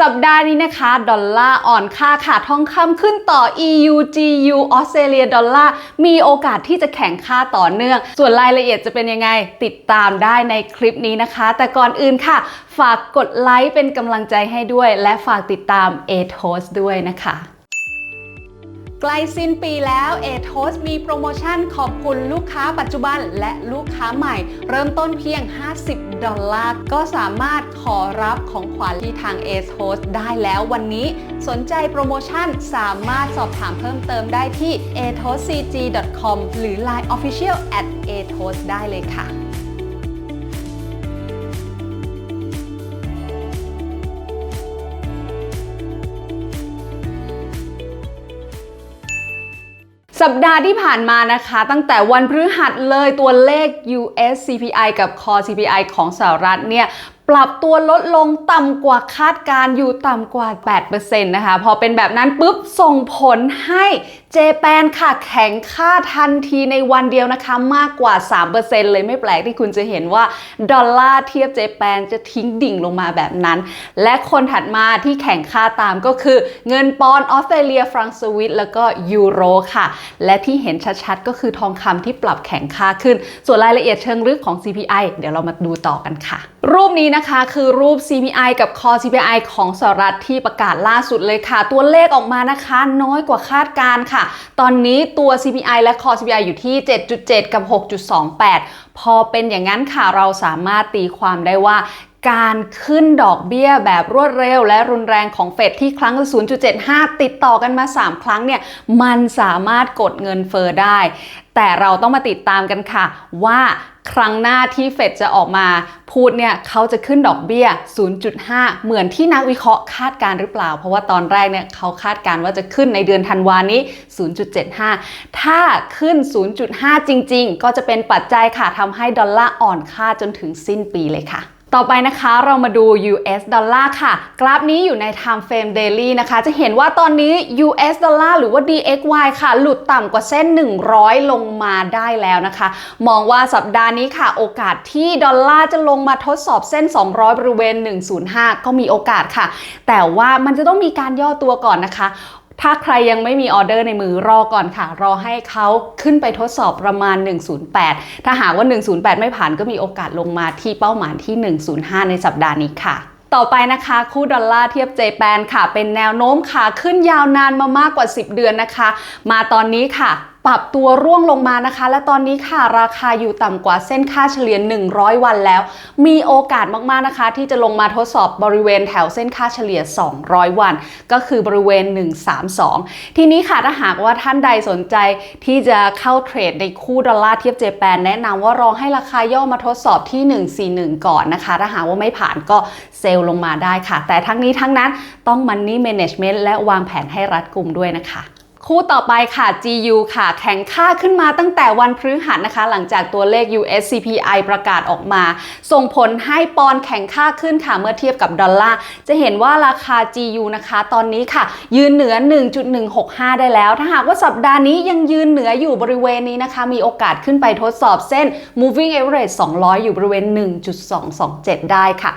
สัปดาห์นี้นะคะ ดอลลาร์อ่อนค่าค่ะทองคำขึ้นต่อ EU GU ออสเตรเลียดอลลาร์มีโอกาสที่จะแข่งค่าต่อเนื่อง ส่วนรายละเอียดจะเป็นยังไง ติดตามได้ในคลิปนี้นะคะ แต่ก่อนอื่นค่ะ ฝากกดไลค์เป็นกำลังใจให้ด้วย และฝากติดตาม a t o s ด้วยนะคะ ใกล้สิ้นปีแล้ว a t o s มีโปรโมชั่นขอบคุณลูกค้าปัจจุบันและลูกค้าใหม่ เริ่มต้นเพียง 50 ดอลลาร์ ก็สามารถขอรับของขวัญที่ทาง a t o s ได้แล้ววันนี้ สนใจโปรโมชั่นสามารถสอบถามเพิ่มเติมได้ที่ a t o s c g com หรือ Line Official at a t o s ได้เลยค่ะ สัปดาห์ที่ผ่านมานะคะ ตั้งแต่วันพฤหัสเลยตัวเลข US CPI กับ Core CPI ของสหรัฐเนี่ย ปรับตัวลดลงต่ำกว่าคาดการณ์อยู่ต่ำกว่า 8%นะคะ พอเป็นแบบนั้นปุ๊บส่งผลให้เจแปนค่ะแข็งค่าทันทีในวันเดียวนะคะมากกว่า 3%เลยไม่แปลกที่คุณจะเห็นว่า ดอลลาร์เทียบเจแปนจะทิ้งดิ่งลงมาแบบนั้น และคนถัดมาที่แข่งค่าตามก็คือเงินปอนด์ออสเตรเลียฟรังสวิตแล้วก็ยูโรค่ะ และที่เห็นชัดๆ ก็คือทองคำที่ปรับแข็งค่าขึ้น ส่วนรายละเอียดเชิงลึกของ CPI เดี๋ยวเรามาดูต่อกันค่ะ รูปนี้นะคะ คือรูป CPI กับ Core CPI ของสหรัฐที่ประกาศล่าสุดเลยค่ะ ตัวเลขออกมานะคะน้อยกว่าคาดการค่ะ ตอนนี้ตัว CPI และ Core CPI อยู่ที่ 7.7 กับ 6.28 พอเป็นอย่างนั้นค่ะเราสามารถตีความได้ว่า การขึ้นดอกเบี้ยแบบรวดเร็วและรุนแรงของเฟดที่ครั้งละ 0.75 ติดต่อกันมา 3 ครั้งเนี่ย มันสามารถกดเงินเฟอ้อได้ แต่เราต้องมาติดตามกันค่ะ ว่าครั้งหน้าที่เฟดจะออกมาพูดเนี่ยเขาจะขึ้นดอกเบี้ย 0.5 เหมือนที่นักวิเคราะห์คาดการหรือเปล่า เพราะว่าตอนแรกเนี่ยเขาคาดการว่าจะขึ้นในเดือนธันวานี้ 0.75 ถ้าขึ้น 0.5 จริง ๆ ก็จะเป็นปัจจัยค่ะทำให้ดอลลาร์อ่อนค่าจนถึงสิ้นปีเลยค่ะ ต่อไปนะคะเรามาดู US ดอลลาร์ค่ะ กราฟนี้อยู่ใน Time Frame Daily นะคะ จะเห็นว่าตอนนี้ US ดอลลาร์หรือว่า DXY ค่ะ หลุดต่ำกว่าเส้น 100 ลงมาได้แล้วนะคะ มองว่าสัปดาห์นี้ค่ะ โอกาสที่ดอลลาร์จะลงมาทดสอบเส้น 200 บริเวณ 105 ก็มีโอกาสค่ะ แต่ว่ามันจะต้องมีการย่อตัวก่อนนะคะ ถ้าใครยังไม่มีออเดอร์ในมือรอก่อนค่ะ รอให้เขาขึ้นไปทดสอบประมาณ 108 ถ้าหากว่า 108 ไม่ผ่านก็มีโอกาสลงมาที่เป้าหมายที่ 105 ในสัปดาห์นี้ค่ะต่อไปนะคะ คู่ดอลลาร์เทียบเจแปนค่ะ เป็นแนวโน้มขาขึ้นยาวนานมามากกว่า 10 เดือนนะคะ มาตอนนี้ค่ะ ปรับตัวร่วงลงมานะคะ และตอนนี้ค่ะราคาอยู่ต่ำกว่าเส้นค่าเฉลี่ย 100 วันแล้ว มีโอกาสมากๆนะคะ ที่จะลงมาทดสอบบริเวณแถวเส้นค่าเฉลี่ย 200 วัน ก็คือบริเวณ 132 ทีนี้ค่ะถ้าหากว่าท่านใดสนใจที่จะเข้าเทรดในคู่ดอลลาร์เทียบเจแปนแนะนำว่ารองให้ราคาย่อมาทดสอบที่ 141 ก่อนนะคะ ถ้าหากว่าไม่ผ่านก็เซลล์ลงมาได้ค่ะ แต่ทั้งนี้ทั้งนั้นต้อง Money Management และวางแผนให้รัดกุมด้วยนะคะ คู่ต่อไปค่ะ GU ค่ะ แข็งค่าขึ้นมาตั้งแต่วันพฤหัสนะคะ หลังจากตัวเลข US CPI ประกาศออกมา ส่งผลให้ปอนแข็งค่าขึ้นค่ะ เมื่อเทียบกับดอลลาร์ จะเห็นว่าราคา GU นะคะ ตอนนี้ค่ะ ยืนเหนือ 1.165 ได้แล้ว ถ้าหากว่าสัปดาห์นี้ยังยืนเหนืออยู่บริเวณนี้นะคะ มีโอกาสขึ้นไปทดสอบเส้น moving average 200 อยู่บริเวณ 1.227 ได้ค่ะ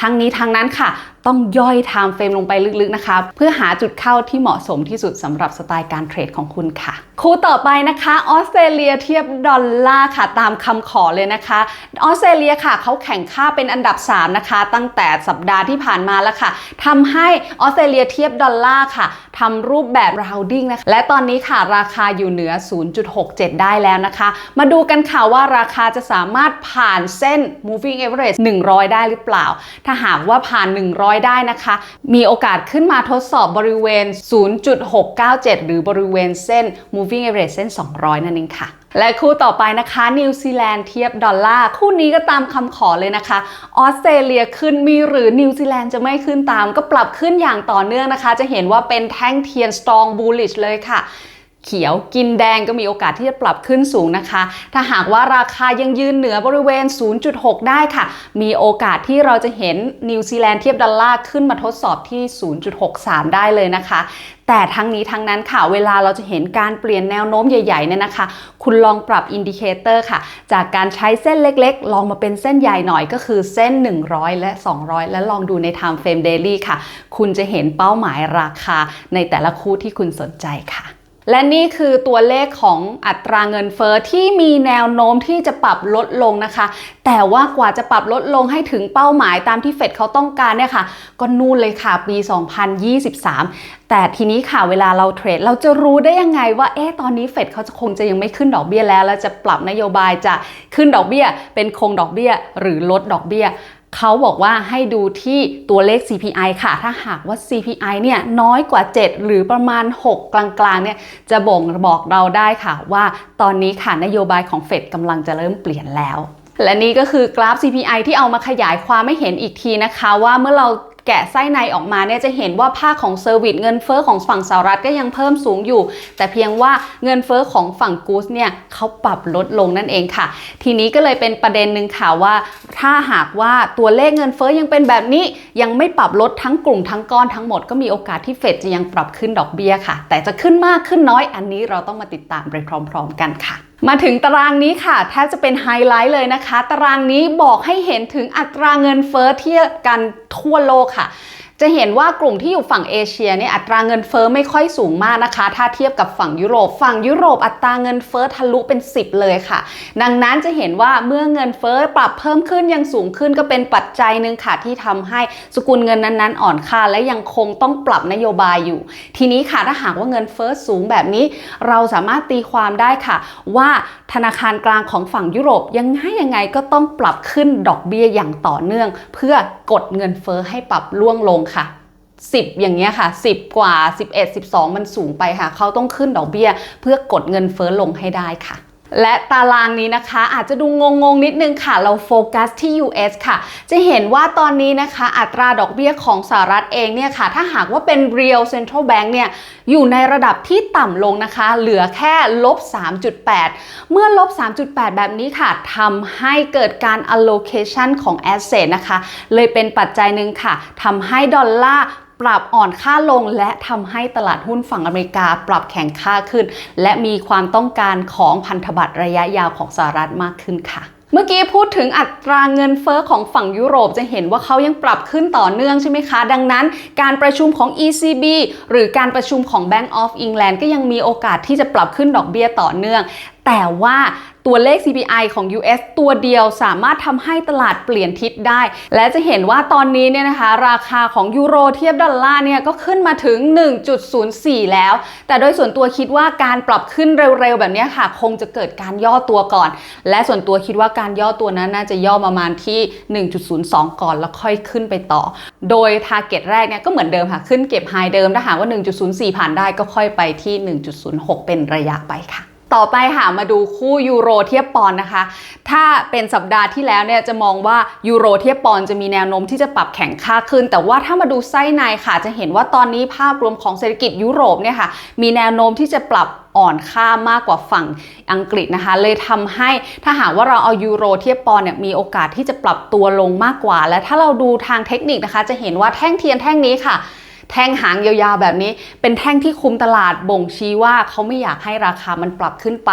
ทั้งนี้ทั้งนั้นค่ะ ต้องย่อยไทม์เฟรมลงไปลึกๆนะคะ เพื่อหาจุดเข้าที่เหมาะสมที่สุดสำหรับสไตล์การเทรดของคุณค่ะ คู่ต่อไปนะคะออสเตรเลียเทียบดอลลาร์ค่ะตามคำขอเลยนะคะออสเตรเลียค่ะเขาแข่งค่าเป็นอันดับ 3 นะคะ ตั้งแต่สัปดาห์ที่ผ่านมาแล้วค่ะทำให้ออสเตรเลียเทียบดอลลาร์ค่ะทำรูปแบบ rounding นะคะและตอนนี้ค่ะราคาอยู่เหนือ 0.67 ได้แล้วนะคะ มาดูกันค่ะว่าราคาจะสามารถผ่านเส้น moving average 100 ได้หรือเปล่า ถ้าหากว่าผ่าน 100ได้นะคะ มีโอกาสขึ้นมาทดสอบบริเวณ 0.697 หรือบริเวณเส้น moving average เส้น 200 นั่นเองค่ะและคู่ต่อไปนะคะนิวซีแลนด์เทียบดอลลาร์คู่นี้ก็ตามคำขอเลยนะคะออสเตรเลียขึ้นมีหรือนิวซีแลนด์จะไม่ขึ้นตาม ก็ปรับขึ้นอย่างต่อเนื่องนะคะ จะเห็นว่าเป็นแท่งเทียน strong bullish เลยค่ะ เขียว กินแดงก็มีโอกาสที่จะปรับขึ้นสูงนะคะ ถ้าหากว่าราคายังยืนเหนือบริเวณ 0.6 ได้ค่ะ มีโอกาสที่เราจะเห็นนิวซีแลนด์เทียบดอลลาร์ขึ้นมาทดสอบที่ 0.63 ได้เลยนะคะ แต่ทั้งนี้ทั้งนั้นค่ะ เวลาเราจะเห็นการเปลี่ยนแนวโน้มใหญ่ๆเนี่ยนะคะ คุณลองปรับอินดิเคเตอร์ค่ะ จากการใช้เส้นเล็กๆ ลองมาเป็นเส้นใหญ่หน่อยก็คือเส้น 100 และ 200 และลองดูใน Time Frame Daily ค่ะ คุณจะเห็นเป้าหมายราคาในแต่ละคู่ที่คุณสนใจค่ะ และนี่คือตัวเลขของอัตราเงินเฟอ้อที่มีแนวโน้มที่จะปรับลดลงนะคะ แต่ว่ากว่าจะปรับลดลงให้ถึงเป้าหมายตามที่เฟดเขาต้องการเนี่ยค่ะ ก็นู่นเลยค่ะปี 2023 แต่ทีนี้ค่ะเวลาเราเทรด เราจะรู้ได้ยังไงว่าเอ๊ะตอนนี้เฟดเขาจะคงจะยังไม่ขึ้นดอกเบี้ยแล้ว แล้วจะปรับนโยบายจะขึ้นดอกเบี้ย เป็นคงดอกเบี้ย หรือลดดอกเบี้ย เขาบอกว่าให้ดูที่ตัวเลข CPI ค่ะ ถ้าหากว่า CPI เนี่ยน้อยกว่า 7 หรือประมาณ 6 กลางๆเนี่ยจะบ่งบอกเราได้ค่ะว่าตอนนี้ค่ะนโยบายของเฟดกำลังจะเริ่มเปลี่ยนแล้วและนี่ก็คือกราฟ CPI ที่เอามาขยายความไม่เห็นอีกทีนะคะ ว่าเมื่อเรา แกะไส้ในออกมาเนี่ยจะเห็นว่าภาคของเซอร์วิสเงินเฟอ้อของฝั่งสหรัฐก็ยังเพิ่มสูงอยู่ แต่เพียงว่าเงินเฟอ้อของฝั่งกูสเนี่ยเขาปรับลดลงนั่นเองค่ะ ทีนี้ก็เลยเป็นประเด็นหนึ่งค่ะว่า ถ้าหากว่าตัวเลขเงินเฟอ้อยังเป็นแบบนี้ยังไม่ปรับลดทั้งกลุ่มทั้งก้อนทั้งหมดก็มีโอกาสที่เฟดจะยังปรับขึ้นดอกเบี้ยค่ะ แต่จะขึ้นมากขึ้นน้อยอันนี้เราต้องมาติดตามไปพร้อม ๆ กันค่ะ มาถึงตารางนี้ค่ะแทบจะเป็นไฮไลท์เลยนะคะ ตารางนี้บอกให้เห็นถึงอัตราเงินเฟอ้อเทียบกันทั่วโลกค่ะ จะเห็นว่ากลุ่มที่อยู่ฝั่งเอเชียเนี่ยอัตราเงินเฟอ้อไม่ค่อยสูงมากนะคะ ถ้าเทียบกับฝั่งยุโรป ฝั่งยุโรปอัตราเงินเฟอ้อทะลุเป็น 10 เลยค่ะ ดังนั้นจะเห็นว่าเมื่อเงินเฟอ้อปรับเพิ่มขึ้นยังสูงขึ้นก็เป็นปัจจัยหนึ่งค่ะที่ทำให้สกุลเงินนั้นๆ อ่อนค่าและยังคงต้องปรับนโยบายอยู่ ทีนี้ค่ะถ้าหากว่าเงินเฟอ้อสูงแบบนี้ เราสามารถตีความได้ค่ะ ว่าธนาคารกลางของฝั่งยุโรปยังไงยังไงก็ต้องปรับขึ้นดอกเบี้ยอย่างต่อเนื่อง เพื่อกดเงินเฟอ้อให้ปรับล่วงลงค่ะ 10 อย่างเงี้ยค่ะ 10 กว่า 11 12 มันสูงไปค่ะ เขาต้องขึ้นดอกเบี้ย เพื่อกดเงินเฟ้อลงให้ได้ค่ะ และตารางนี้นะคะอาจจะดูงงงๆนิดนึงค่ะ เราโฟกัสที่ US ค่ะ จะเห็นว่าตอนนี้นะคะ อัตราดอกเบี้ยของสหรัฐเองเนี่ยค่ะ ถ้าหากว่าเป็น Real Central Bank เนี่ย อยู่ในระดับที่ต่ำลงนะคะ เหลือแค่ลบ 3.8 เมื่อลบ 3.8 แบบนี้ค่ะทำให้เกิดการ allocation ของ asset นะคะ เลยเป็นปัจจัยหนึ่งค่ะทำให้ดอลลาร์ ปรับอ่อนค่าลงและทำให้ตลาดหุ้นฝั่งอเมริกาปรับแข็งค่าขึ้น และมีความต้องการของพันธบัตรระยะยาวของสหรัฐมากขึ้นค่ะเมื่อกี้พูดถึงอัตราเงินเฟอ้อของฝั่งยุโรปจะเห็นว่าเขายังปรับขึ้นต่อเนื่องใช่ไหมคะ ดังนั้นการประชุมของ ECB หรือการประชุมของ Bank of England ก็ยังมีโอกาสที่จะปรับขึ้นดอกเบี้ยต่อเนื่อง แต่ว่า ตัวเลข CPI ของ US ตัวเดียวสามารถทำให้ตลาดเปลี่ยนทิศได้ และจะเห็นว่าตอนนี้เนี่ยนะคะราคาของยูโรเทียบดอลลาร์เนี่ยก็ขึ้นมาถึง 1.04 แล้ว แต่โดยส่วนตัวคิดว่าการปรับขึ้นเร็วๆ แบบนี้ค่ะ คงจะเกิดการย่อตัวก่อน และส่วนตัวคิดว่าการย่อตัวนั้นน่าจะย่อประมาณที่ 1.02 ก่อนแล้วค่อยขึ้นไปต่อ โดย t a r g e t แรกเนี่ยก็เหมือนเดิมค่ะ ขึ้นเก็บไฮเดิมถ้าหากว่า 1.04 ผ่านได้ก็ค่อยไปที่ 1.06 เป็นระยะไปค่ะ ต่อไปค่ะมาดูคู่ยูโรเทียบปอนด์นะคะ ถ้าเป็นสัปดาห์ที่แล้วเนี่ยจะมองว่ายูโรเทียบปอนด์จะมีแนวโน้มที่จะปรับแข็งค่าขึ้น แต่ว่าถ้ามาดูไส้ในค่ะ จะเห็นว่าตอนนี้ภาพรวมของเศรษฐกิจยุโรปเนี่ยค่ะมีแนวโน้มที่จะปรับอ่อนค่ามากกว่าฝั่งอังกฤษนะคะ เลยทำให้ถ้าหากว่าเราเอายูโรเทียบปอนเนี่ยมีโอกาสที่จะปรับตัวลงมากกว่า และถ้าเราดูทางเทคนิคนะคะ จะเห็นว่าแท่งเทียนแท่งนี้ค่ะ แท่งหางยาวๆ แบบนี้ เป็นแท่งที่คุมตลาดบ่งชี้ว่าเขาไม่อยากให้ราคามันปรับขึ้นไป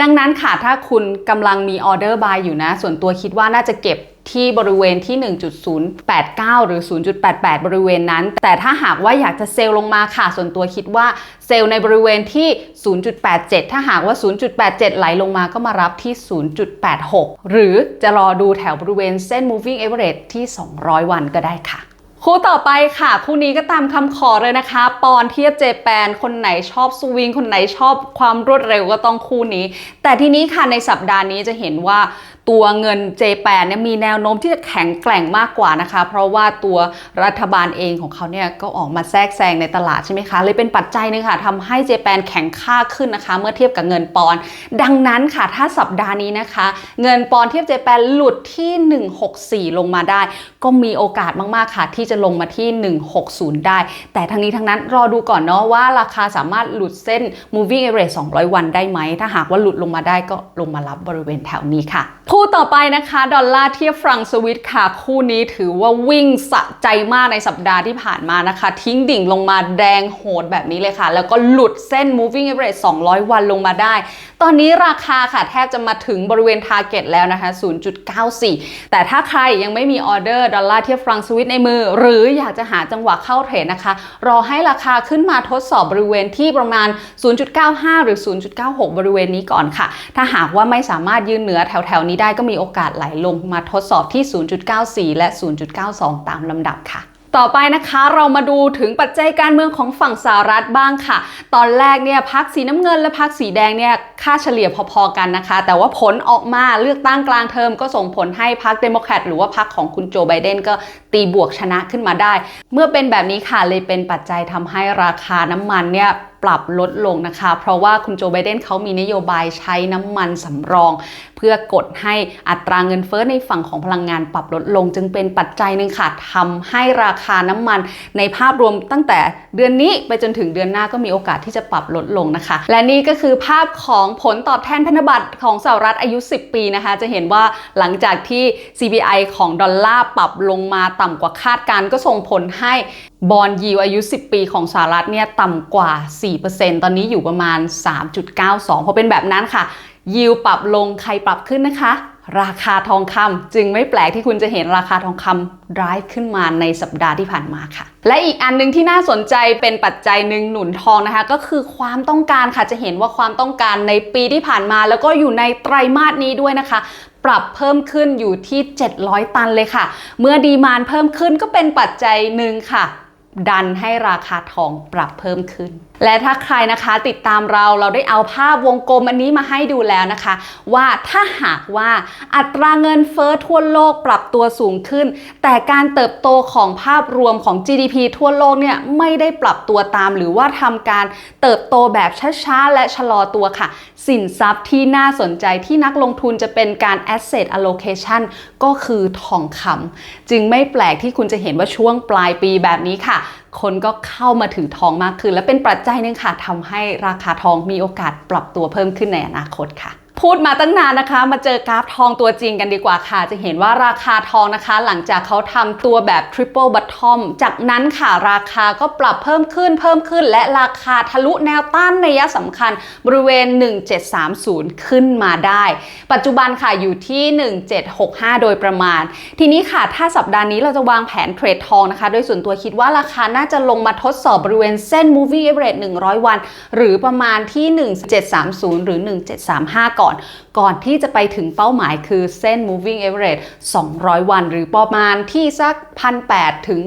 ดังนั้นค่ะถ้าคุณกำลังมีออเดอร์บายอยู่นะ ส่วนตัวคิดว่าน่าจะเก็บที่บริเวณที่ 1.089 หรือ 0.88 บริเวณนั้น แต่ถ้าหากว่าอยากจะเซลล์ลงมาค่ะ ส่วนตัวคิดว่าเซลล์ในบริเวณที่ 0.87 ถ้าหากว่า 0.87 ไหลลงมาก็มารับที่ 0.86 หรือจะรอดูแถวบริเวณเส้น moving average ที่ 200 วันก็ได้ค่ะ คู่ต่อไปค่ะคู่นี้ก็ตามคำขอเลยนะคะ ปอนเทียบเจแปน คนไหนชอบสวิง คนไหนชอบความรวดเร็วก็ต้องคู่นี้ แต่ทีนี้ค่ะในสัปดาห์นี้จะเห็นว่า ตัวเงินเจแปนเนี่ยมีแนวโน้มที่จะแข็งแกร่งมากกว่านะคะ เพราะว่าตัวรัฐบาลเองของเขาเนี่ยก็ออกมาแทรกแซงในตลาดใช่ไหมคะเลยเป็นปัจจัยหนึงค่ะทำให้เจแปนแข็งค่าขึ้นนะคะ เมื่อเทียบกับเงินปอนดังนั้นค่ะถ้าสัปดาห์นี้นะคะ เงินปอนเทียบเจแปนหลุดที่ 164 ลงมาได้ ก็มีโอกาสมากๆค่ะ ที่จะลงมาที่ 160 ได้ แต่ทั้งนี้ทั้งนั้นรอดูก่อนเนาะว่าราคาสามารถหลุดเส้น moving average 200 วันได้ไหม ถ้าหากว่าหลุดลงมาได้ก็ลงมารับบริเวณแถวนี้ค่ะคู่ต่อไปนะคะดอลลาร์เทียบฟรังสวิตค่ะ คู่นี้ถือว่าวิ่งสะใจมากในสัปดาห์ที่ผ่านมานะคะ ทิ้งดิ่งลงมาแดงโหดแบบนี้เลยค่ะ แล้วก็หลุดเส้น moving average 200 วันลงมาได้ ตอนนี้ราคาค่ะ แทบจะมาถึงบริเวณ target แล้วนะคะ 0.94 แต่ถ้าใครยังไม่มีออเดอร์ดอลลาร์เทียบฟรังสวิตในมือ หรืออยากจะหาจังหวะเข้าเทรดนะคะ รอให้ราคาขึ้นมาทดสอบบริเวณที่ประมาณ 0.95 หรือ 0.96 บริเวณนี้ก่อนค่ะ ถ้าหากว่าไม่สามารถยืนเหนือแถวๆนี้ได้ก็มีโอกาสไหลลงมาทดสอบที่ 0.94 และ 0.92 ตามลำดับค่ะต่อไปนะคะเรามาดูถึงปัจจัยการเมืองของฝั่งสหรัฐบ้างค่ะ ตอนแรกเนี่ยพักสีน้ำเงินและพักสีแดงเนี่ยค่าเฉลี่ยพอๆกันนะคะ แต่ว่าผลออกมาเลือกตั้งกลางเทอมก็ส่งผลให้พักเดโมแครตหรือว่าพักของคุณโจไบเดนก็ตีบวกชนะขึ้นมาได้ เมื่อเป็นแบบนี้ค่ะเลยเป็นปัจจัยทำให้ราคาน้ำมันเนี่ย ปรับลดลงนะคะ เพราะว่าคุณโจไบเดนเขามีนโยบายใช้น้ำมันสำรอง เพื่อกดให้อัตราเงินเฟ้อในฝั่งของพลังงานปรับลดลง จึงเป็นปัจจัยหนึ่งค่ะทำให้ราคาน้ำมันในภาพรวมตั้งแต่เดือนนี้ไปจนถึงเดือนหน้าก็มีโอกาสที่จะปรับลดลงนะคะ และนี่ก็คือภาพของผลตอบแทนพันธบัตรของสหรัฐอายุ 10 ปีนะคะ จะเห็นว่าหลังจากที่ CPI ของดอลลาร์ปรับลงมาต่ำกว่าคาดการก็ส่งผลให้ บอลยิวอายุ 10 ปีของสหรัฐเนี่ยต่ำกว่า 4%ตอนนี้อยู่ประมาณ 3.92 พอเป็นแบบนั้นค่ะ ยิวปรับลงใครปรับขึ้นนะคะ ราคาทองคำจึงไม่แปลกที่คุณจะเห็นราคาทองคำร้ายขึ้นมาในสัปดาห์ที่ผ่านมาค่ะ และอีกอันหนึงที่น่าสนใจเป็นปัจจัยหนึ่งหนุนทองนะคะ ก็คือความต้องการค่ะจะเห็นว่าความต้องการในปีที่ผ่านมา แล้วก็อยู่ในไตรมาสนี้ด้วยนะคะปรับเพิ่มขึ้นอยู่ที่ 700 ตันเลยค่ะ เมื่อดีมานเพิ่มขึ้นก็เป็นปัจจัยหนึ่งค่ะ ดันให้ราคาทองปรับเพิ่มขึ้น และถ้าใครนะคะติดตามเราเราได้เอาภาพวงกลมอันนี้มาให้ดูแล้วนะคะ ว่าถ้าหากว่าอัตราเงินเฟ้อทั่วโลกปรับตัวสูงขึ้น แต่การเติบโตของภาพรวมของ GDP ทั่วโลกเนี่ยไม่ได้ปรับตัวตาม หรือว่าทำการเติบโตแบบช้าๆและชะลอตัวค่ะ สินทรัพย์ที่น่าสนใจที่นักลงทุนจะเป็นการ asset allocation ก็คือทองคำจึงไม่แปลกที่คุณจะเห็นว่าช่วงปลายปีแบบนี้ค่ะ คนก็เข้ามาถือทองมากขึ้น และเป็นปัจจัยหนึงค่ะทำให้ราคาทองมีโอกาสปรับตัวเพิ่มขึ้นในอนาคตค่ะ พูดมาตั้งนานนะคะ มาเจอกราฟทองตัวจริงกันดีกว่าค่ะ จะเห็นว่าราคาทองนะคะ หลังจากเขาทำตัวแบบ triple bottom จากนั้นค่ะราคาก็ปรับเพิ่มขึ้นเพิ่มขึ้น และราคาทะลุแนวต้านในยะสำคัญบริเวณ 1730 ขึ้นมาได้ ปัจจุบันค่ะอยู่ที่ 1765 โดยประมาณ ทีนี้ค่ะถ้าสัปดาห์นี้เราจะวางแผนเทรดทองนะคะ โดยส่วนตัวคิดว่าราคาน่าจะลงมาทดสอบบริเวณเส้น moving average 100 วัน หรือประมาณที่ 1730 หรือ 1735 ก่อนก่อนที่จะไปถึงเป้าหมายคือเส้น moving average 200 วัน หรือประมาณที่สัก 1,800 ถึง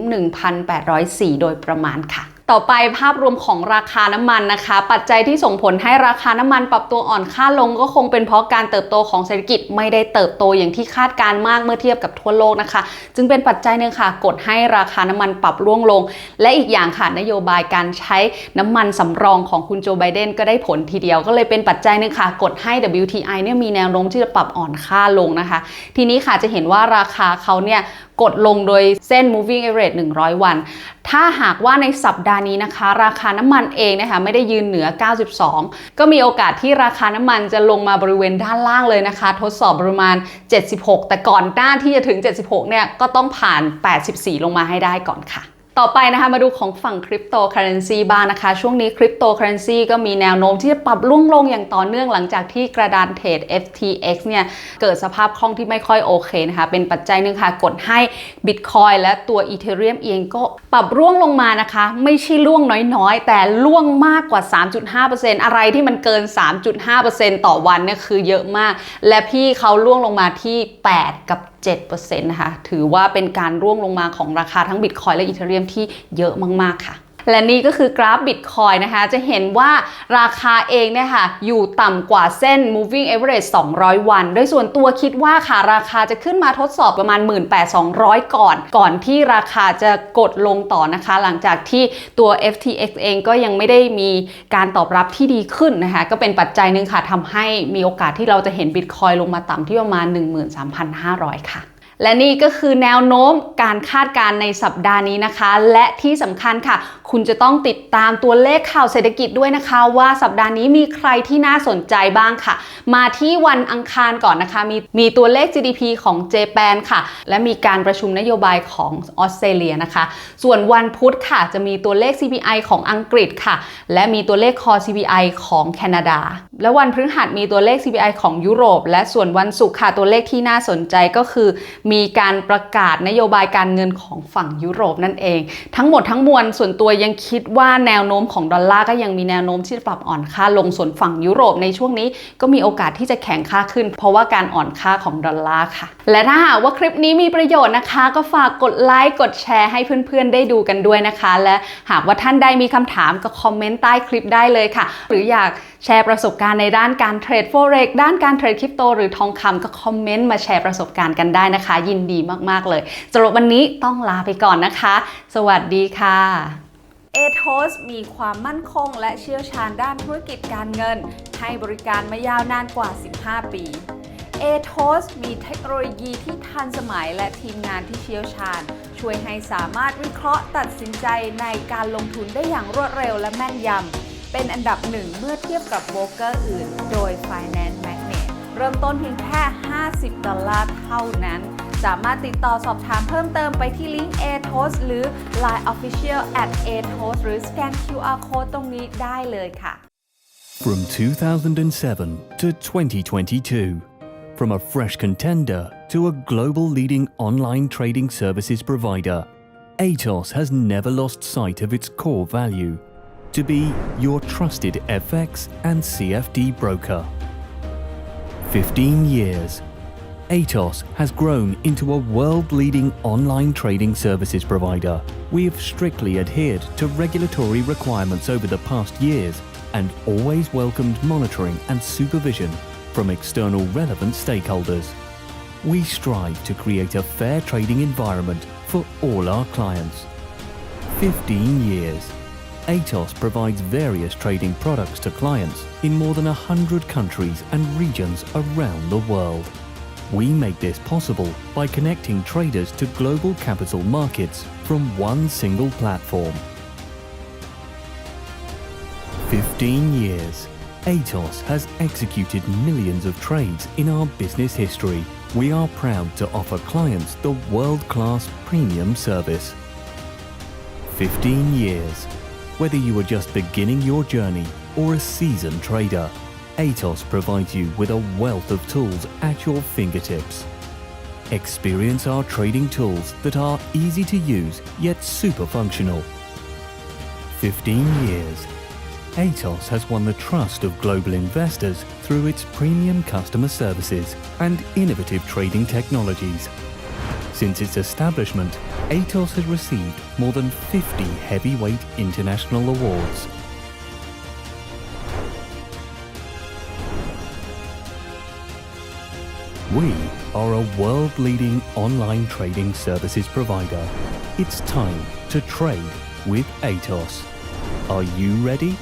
1,804 โดยประมาณค่ะ ต่อไปภาพรวมของราคาน้ำมันนะคะ ปัจจัยที่ส่งผลให้ราคาน้ำมันปรับตัวอ่อนค่าลงก็คงเป็นเพราะการเติบโตของเศรษฐกิจไม่ได้เติบโตอย่างที่คาดการมากเมื่อเทียบกับทั่วโลกนะคะ จึงเป็นปัจจัยหนึ่งค่ะ กดให้ราคาน้ำมันปรับร่วงลง และอีกอย่างค่ะนโยบายการใช้น้ำมันสำรองของคุณโจไบเดนก็ได้ผลทีเดียวก็เลยเป็นปัจจัยหนึ่งค่ะ กดให้ WTI เนี่ยมีแนวโน้มที่จะปรับอ่อนค่าลงนะคะ ทีนี้ค่ะจะเห็นว่าราคาเขาเนี่ยกดลงโดยเส้น moving average 100 วัน ถ้าหากว่าในสัปดาห์นี้นะคะ ราคาน้ำมันเองนะคะไม่ได้ยืนเหนือ 92 ก็มีโอกาสที่ราคาน้ำมันจะลงมาบริเวณด้านล่างเลยนะคะ ทดสอบประมาณ 76 แต่ก่อนหน้าที่จะถึง 76 เนี่ยก็ต้องผ่าน 84 ลงมาให้ได้ก่อนค่ะ ต่อไปนะคะมาดูของฝั่งคริปโตเคอเรนซีบ้างนะคะ ช่วงนี้คริปโตเคอเรนซีก็มีแนวโน้มที่จะปรับลุ่งลงอย่างต่อเนื่องหลังจากที่กระดานเทรด FTX เนี่ยเกิดสภาพคล่องที่ไม่ค่อยโอเคนะคะ เป็นปัจจัยหนึ่งค่ะกดให้ Bitcoin และตัว Ethereum เองก็ปรับร่วงลงมานะคะ ไม่ใช่ร่วงน้อยๆ แต่ร่วงมากกว่า 3.5%อะไรที่มันเกิน 3.5%ต่อวันเนี่ยคือเยอะมาก และพี่เขาร่วงลงมาที่ 8 กับ 7%นะคะ ถือว่าเป็นการร่วงลงมาของราคาทั้งบิตคอยและอีเทเรียมที่เยอะมาก ๆ ค่ะ และนี่ก็คือกราฟบิตคอยนะคะ จะเห็นว่าราคาเองเนี่ยค่ะอยู่ต่ำกว่าเส้น moving average 200 วัน โดยส่วนตัวคิดว่าค่ะราคาจะขึ้นมาทดสอบประมาณ 18,200 ก่อน ก่อนที่ราคาจะกดลงต่อนะคะ หลังจากที่ตัว FTX เองก็ยังไม่ได้มีการตอบรับที่ดีขึ้นนะคะ ก็เป็นปัจจัยหนึ่งค่ะทำให้มีโอกาสที่เราจะเห็นบิตคอยลงมาต่ำที่ประมาณ 13,500 ค่ะ และนี่ก็คือแนวโน้มการคาดการณ์ในสัปดาห์นี้นะคะ และที่สำคัญค่ะ คุณจะต้องติดตามตัวเลขข่าวเศรษฐกิจด้วยนะคะ ว่าสัปดาห์นี้มีใครที่น่าสนใจบ้างค่ะ มาที่วันอังคารก่อนนะคะ มีมีตัวเลข GDP ของเจแปนค่ะ และมีการประชุมนโยบายของออสเตรเลียนะคะ ส่วนวันพุธค่ะ จะมีตัวเลข CPI ของอังกฤษค่ะ และมีตัวเลข Core CPI ของแคนาดา และวันพฤหัสมีตัวเลข CPI ของยุโรป และส่วนวันศุกร์ค่ะตัวเลขที่น่าสนใจก็คือมีีการประกาศนโยบายการเงินของฝั่งยุโรปนั่นเอง ทั้งหมดทั้งมวลส่วนตัวยังคิดว่าแนวโน้มของดอลลาร์ก็ยังมีแนวโน้มที่จะปรับอ่อนค่าลงส่วนฝั่งยุโรปในช่วงนี้ก็มีโอกาสที่จะแข็งค่าขึ้น เพราะว่าการอ่อนค่าของดอลลาร์ค่ะ และถ้าหากว่าคลิปนี้มีประโยชน์นะคะ ก็ฝากกดไลค์กดแชร์ให้เพื่อนๆได้ดูกันด้วยนะคะ และหากว่าท่านใดมีคำถามก็คอมเมนต์ใต้คลิปได้เลยค่ะ หรืออยากแชร์ประสบการณ์ในด้านการเทรด forex ด้านการเทรดคริปโตหรือทองคำก็คอมเมนต์มาแชร์ประสบการณ์กันได้นะคะยินดีมากๆเลยสำหรับวันนี้ต้องลาไปก่อนนะคะ สวัสดีค่ะเอโทสมีความมั่นคงและเชี่ยวชาญด้านธุรกิจการเงิน ให้บริการมายาวนานกว่า 15 ปีเอโทสมีเทคโนโลยีที่ทันสมัยและทีมงานที่เชี่ยวชาญ ช่วยให้สามารถวิเคราะห์ตัดสินใจในการลงทุนได้อย่างรวดเร็วและแม่นยำ เป็นอันดับหนึ่งเมื่อเทียบกับโบรกเกอร์อื่น โดย Finance Magnet เริ่มต้นเพียงแค่ 50 ดอลลาร์เท่านั้น สามารถติดต่อสอบถามเพิ่มเติมไปที่ลิงก์ ATOS หรือ Line Official at ATOS หรือสแกน QR Code ตรงนี้ได้เลยค่ะ From 2007 to 2022, from a fresh contender to a global leading online trading services provider, Atos has never lost sight of its core value to be your trusted FX and CFD broker. 15 years, Atos has grown into a world leading online trading services provider. We have strictly adhered to regulatory requirements over the past years and always welcomed monitoring and supervision from external relevant stakeholders. We strive to create a fair trading environment for all our clients. 15 years. Atos provides various trading products to clients in more than 100 countries and regions around the world. We make this possible by connecting traders to global capital markets from one single platform. 15 years. Atos has executed millions of trades in our business history. We are proud to offer clients the world-class premium service. 15 years. Whether you are just beginning your journey or a seasoned trader, Atos provides you with a wealth of tools at your fingertips. Experience our trading tools that are easy to use yet super functional. 15 years. Atos has won the trust of global investors through its premium customer services and innovative trading technologies. Since its establishment, Atos has received more than 50 heavyweight international awards. We are a world leading online trading services provider. It's time to trade with Atos. Are you ready?